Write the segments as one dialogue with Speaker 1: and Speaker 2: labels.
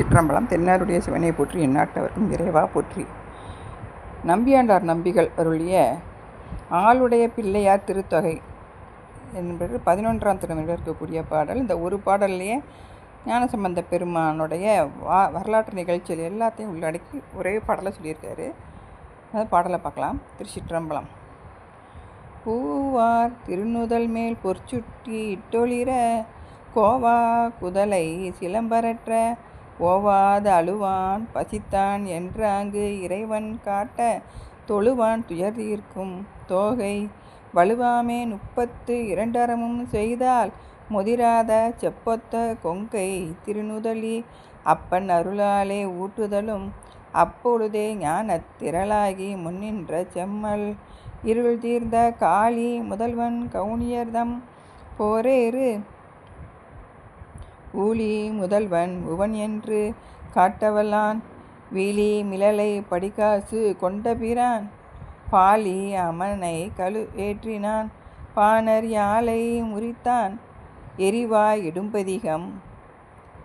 Speaker 1: திருச்சிற்றம்பலம் தென்னாருடைய சிவனை போற்றி எந்நாட்டவர்க்கும் இறைவா போற்றி. நம்பியாண்டார் நம்பிகள் அருளிய ஆளுடைய பிள்ளையார் திருத்தொகை என்பது பதினொன்றாம் திருநெல்வேலியில் இருக்கக்கூடிய பாடல். இந்த ஒரு பாடல்லையே ஞானசம்பந்த பெருமானுடைய வா வரலாற்று நிகழ்ச்சிகள் எல்லாத்தையும் உள்ளடக்கி ஒரே பாடலை சொல்லியிருக்காரு. அந்த பாடலை பார்க்கலாம். திருச்சிற்றம்பலம். பூவார் திருநுதல் மேல் பொற்சுட்டி இட்டொளிர கோவா குதலை சிலம்பரற்ற ஓவாது அழுவான் பசித்தான் என்றாங்கு இறைவன் காட்ட தொழுவான் துயர் தீர்க்கும் தோகை. வலுவாமே முப்பத்து இரண்டரமும் செய்தால் முதிராத செப்பொத்த கொங்கை திருநுதலி. அப்பன் அருளாலே ஊட்டுதலும் அப்பொழுதே ஞானத் திரளாகி முன்னின்ற செம்மல். இருள் தீர்ந்த காளி முதல்வன் கவுனியர்தம் போரேறு ஊழி முதல்வன் உவன் என்று காட்டவல்லான் வீலி மிளலை படிக்காசு கொண்ட பிரான். பாலி அமனை கழு ஏற்றினான். பாணர் யாழை முறித்தான். எரிவாய் இடும்பதிகம்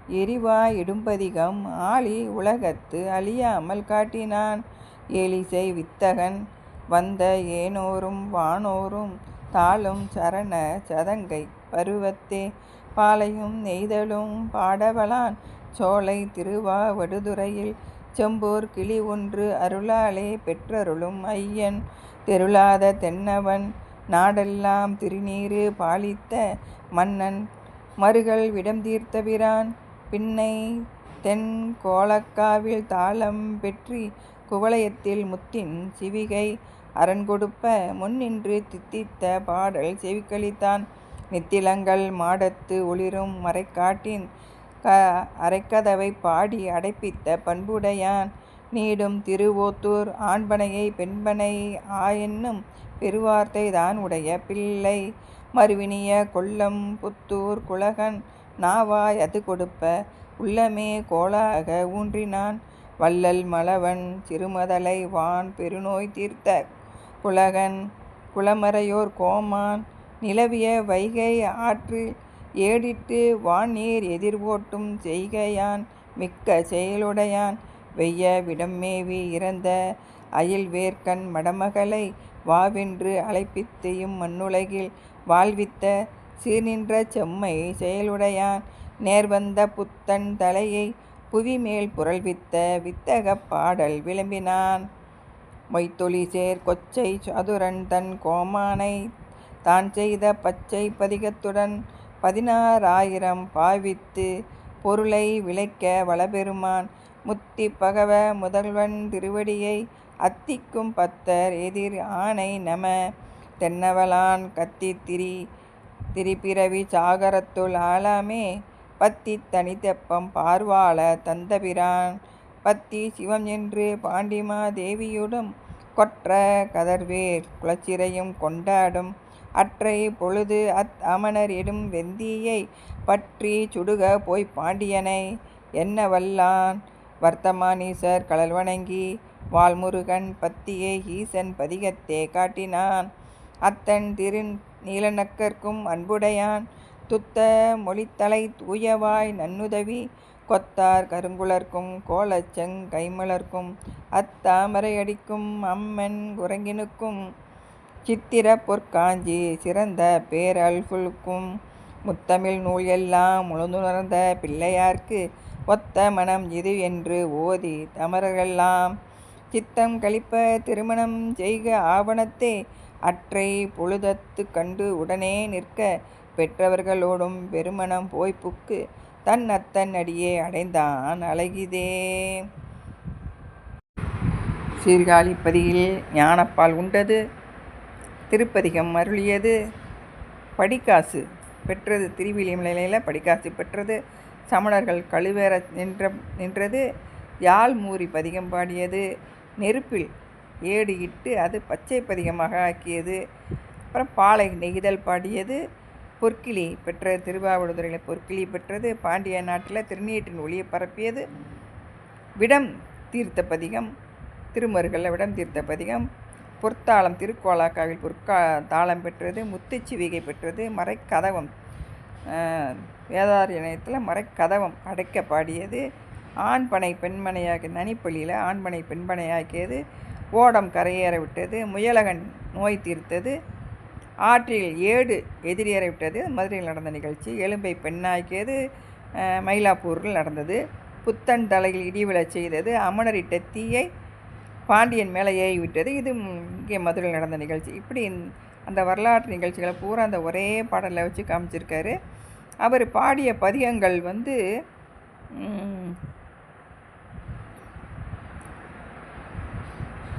Speaker 1: எரிவாய் இடும்பதிகம் ஆளி உலகத்து அழியாமல் காட்டினான். ஏலிசை வித்தகன் வந்த ஏனோரும் வானோரும் தாளும் சரண சதங்கை பருவத்தே பாலையும் நெய்தலும் பாடவலான் சோலை திருவாவடுதுறையில் செம்போர் கிளி ஒன்று அருளாலே பெற்றருளும் ஐயன் தெருளாத தென்னவன் நாடெல்லாம் திருநீரு பாலித்த மன்னன் மறுகள் விடம் தீர்த்தபிரான் பின்னை தென் கோலக்காவில் தாளம் பெற்றி குவளையத்தில் முத்தின் சிவிகை அரண் கொடுப்ப முன்னின்று தித்தித்த பாடல் செவிக்களித்தான். நித்திலங்கள் மாடத்து ஒளிரும் மறைக்காட்டின் க அரைக்கதவை பாடி அடைப்பித்த பண்புடையான் நீடும் திருவோத்தூர் ஆண்பனையை பெண்பனை ஆ என்னும் பெருவார்த்தை தான் உடைய பிள்ளை மறுவினிய கொல்லம் புத்தூர் குலகன் நாவாய் அது கொடுப்ப உள்ளமே கோலாக ஊன்றினான் வள்ளல் மலவன் சிறுமதலை வான் பெருநோய் தீர்த்த குலகன் குளமறையோர் கோமான் நிலவிய வைகை ஆற்றில் ஏடிட்டு வான்நீர் எதிர்வோட்டும் செய்கையான் மிக்க செயலுடையான். வெய்ய விடம்மேவி இறந்த அயில்வேர்கண் மடமகளை வாவென்று அழைப்பித்தையும் மண்ணுலகில் வாழ்வித்த சீர்நின்ற செம்மை செயலுடையான். நேர்வந்த புத்தன் தலையை புவிமேல் புரள்வித்த வித்தக பாடல் விளம்பினான். மொய்த்தொலி சேர் கொச்சை சதுரன் தன் கோமானை தான் செய்த பச்சை பதிகத்துடன் பதினாறாயிரம் பாவித்து பொருளை விளைக்க வளபெருமான் முத்தி பகவ முதல்வன் திருவடியை அத்திக்கும் பத்தர் எதிர் ஆணை நம. தென்னவலான் கத்தி திரி திரிபிறவி சாகரத்துள் ஆளாமே பத்தி தனித்தெப்பம் பார்வாள தந்தபிரான். பத்தி சிவம் என்று பாண்டிமா தேவியுடும் கொற்ற கதர்வேர் குளச்சிறையும் கொண்டாடும் அற்றை பொழுது அத் அமனர் இடும் வெந்தியை பற்றி சுடுக போய் பாண்டியனை. என்ன வல்லான் வர்த்தமானீசர் கடல் வணங்கி வால்முருகன் பத்தியை ஈசன் பதிகத்தே காட்டினான். அத்தன் திரு நீலநக்கர்க்கும் அன்புடையான். துத்த மொழித்தலை தூயவாய் நன்னுதவி கொத்தார் கருங்குளர்க்கும் கோலச்செங் கைமலர்க்கும் அத்தாமரையடிக்கும் அம்மன் குரங்கினுக்கும் சித்திர பொற்காஞ்சி சிறந்த பேரல்குல்கும் முத்தமிழ் நூல் எல்லாம் முழுதுணர்ந்த பிள்ளையார்க்கு ஒத்த மனம் இது என்று ஓதி தமரெல்லாம் சித்தம் கழிப்ப திருமணம் செய்க ஆவணத்தை அற்றை பொழுதத்து கண்டு உடனே நிற்க பெற்றவர்களோடும் பெருமணம் போய்ப்புக்கு தன் அத்தன் அடியே அடைந்தான் அழகிதே. சீர்காழிப்பதியில் ஞானப்பால் உண்டது. திருப்பதிகம் அருளியது. படிக்காசு பெற்றது திருவிழிமலையில் படிக்காசு பெற்றது. சமணர்கள் கழுவேற நின்ற நின்றது. யாழ் மூறி பதிகம் பாடியது. நெருப்பில் ஏடு இட்டு அது பச்சை பதிகமாக ஆக்கியது. அப்புறம் பாலை நெய்தல் பாடியது. பொற்கிளி பெற்ற திருவாவடுதுறையில் பொற்கிளி பெற்றது. பாண்டிய நாட்டில் திருநீட்டின் ஒளியை பரப்பியது. விடம் தீர்த்த பதிகம். திருமருகளில் விடம் தீர்த்த பதிகம். பொற்தாளம் திருக்கோலாக்காவில் பொற்கா தாளம் பெற்றது முத்துச்சிவிகை பெற்றது மறைக்கதவம் வேதாரண்யத்தில் மறைக்கதவம் அடைக்க பாடியது ஆண்பனை பெண்மனையாக்கி நனிப்பள்ளியில் ஆண்பனை பெண்மனையாக்கியது ஓடம் கரையேற விட்டது முயலகன் நோய் தீர்த்தது ஆற்றில் ஏடு எதிரியேற விட்டது மதுரையில் நடந்த நிகழ்ச்சி எலும்பை பெண்ணாக்கியது மயிலாப்பூரில் நடந்தது புத்தன் தலையில் இடி செய்தது அமணரிட்ட தீயை பாண்டியன் மேலே ஏறி விட்டது. இது இங்கே மதுரையில் நடந்த நிகழ்ச்சி. இப்படி அந்த வரலாற்று நிகழ்ச்சிகளை பூரா அந்த ஒரே பாடலில் வச்சு காமிச்சிருக்காரு. அவர் பாடிய பதிகங்கள் வந்து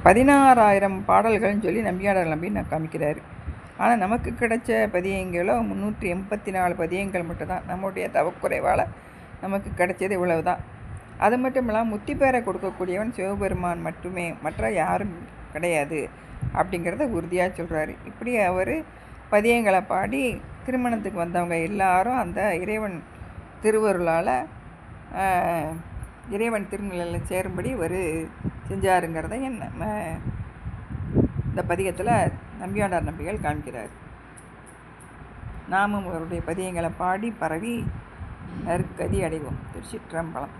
Speaker 1: பதினாறாயிரம் பாடல்கள்னு சொல்லி நம்பியாளர் நம்பி நான் காமிக்கிறாரு. ஆனால் நமக்கு கிடைச்ச பதியங்களோ முந்நூற்றி எண்பத்தி நாலு பதியங்கள் மட்டும்தான். நம்முடைய தவக்குறைவால் நமக்கு கிடைச்சது இவ்வளவு தான் அது மட்டும் இல்லாமல் முத்திப்பேரை கொடுக்கக்கூடியவன் சிவபெருமான் மட்டுமே மற்ற யாரும் கிடையாது அப்படிங்கிறத உறுதியாக சொல்கிறாரு இப்படி அவர் பதியங்களை பாடி திருமணத்துக்கு வந்தவங்க எல்லாரும் அந்த இறைவன் திருவருளால் இறைவன் திருநிலையில் சேரும்படி ஒரு செஞ்சாருங்கிறத என்ன நம்ம இந்த பதிகத்தில் நம்பியாண்டார் நம்பிகள் காண்கிறார். நாமும் அவருடைய பதியங்களை பாடி பரவி நற்கதி அடைவோம். திருச்சிற்றம்பலம்.